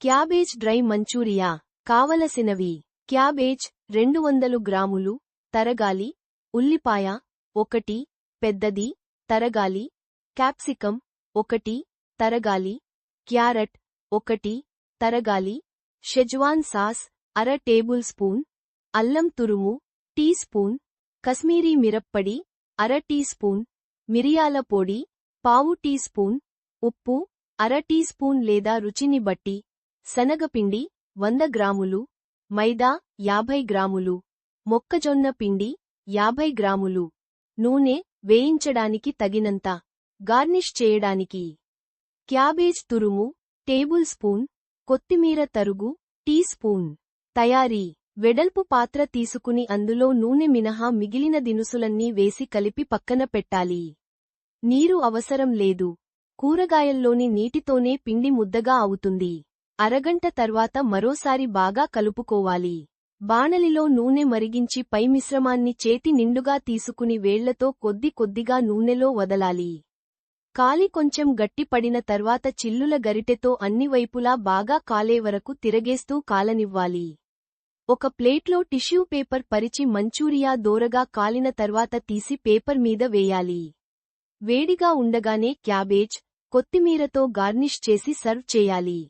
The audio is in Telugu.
క్యాబేజ్ డ్రై మంచూరియా కావలసినవి. క్యాబేజ్ రెండు వందలు గ్రాములు తరగాలి ఉల్లిపాయ ఒకటి పెద్దది తరగాలి క్యాప్సికం ఒకటి తరగాలి క్యారెట్ ఒకటి తరగాలి షెజ్వాన్ సాస్ అర టేబుల్ స్పూన్ అల్లం తురుము టీ స్పూన్ కశ్మీరీ మిరప్పడి అర టీ స్పూన్ మిరియాల పొడి పావు టీ స్పూన్ ఉప్పు అర టీ స్పూన్ లేదా రుచిని బట్టి శనగపిండి వంద గ్రాములు మైదా యాభై గ్రాములు మొక్కజొన్న పిండి యాభై గ్రాములు. నూనె వేయించడానికి తగినంత. గార్నిష్ చేయడానికి. క్యాబేజ్ తురుము టేబుల్ స్పూన్ కొత్తిమీర తరుగు టీ స్పూన్. తయారీ. వెడల్పు పాత్ర తీసుకుని అందులో నూనె మినహా మిగిలిన దినుసులన్నీ వేసి కలిపి పక్కన పెట్టాలి. నీరు అవసరం లేదు. కూరగాయల్లోని నీటితోనే పిండి ముద్దగా అవుతుంది. అరగంట తర్వాత మరోసారి బాగా కలుపుకోవాలి. బాణలిలో నూనె మరిగించి పై మిశ్రమాన్ని చేతి నిండుగా తీసుకుని వేళ్ళతో కొద్ది కొద్దిగా నూనెలో వదలాలి. కాలి కొంచెం గట్టిపడిన తర్వాత చిల్లుల గరిటెతో అన్ని వైపులా బాగా కాలే వరకు తిరగేస్తూ కాలనివ్వాలి. ఒక ప్లేట్లో టిష్యూ పేపర్ పరిచి మంచూరియా దోరగా కాలిన తర్వాత తీసి పేపర్ మీద వేయాలి. వేడిగా ఉండగానే క్యాబేజ్ కొత్తిమీరతో గార్నిష్ చేసి సర్వ్ చేయాలి.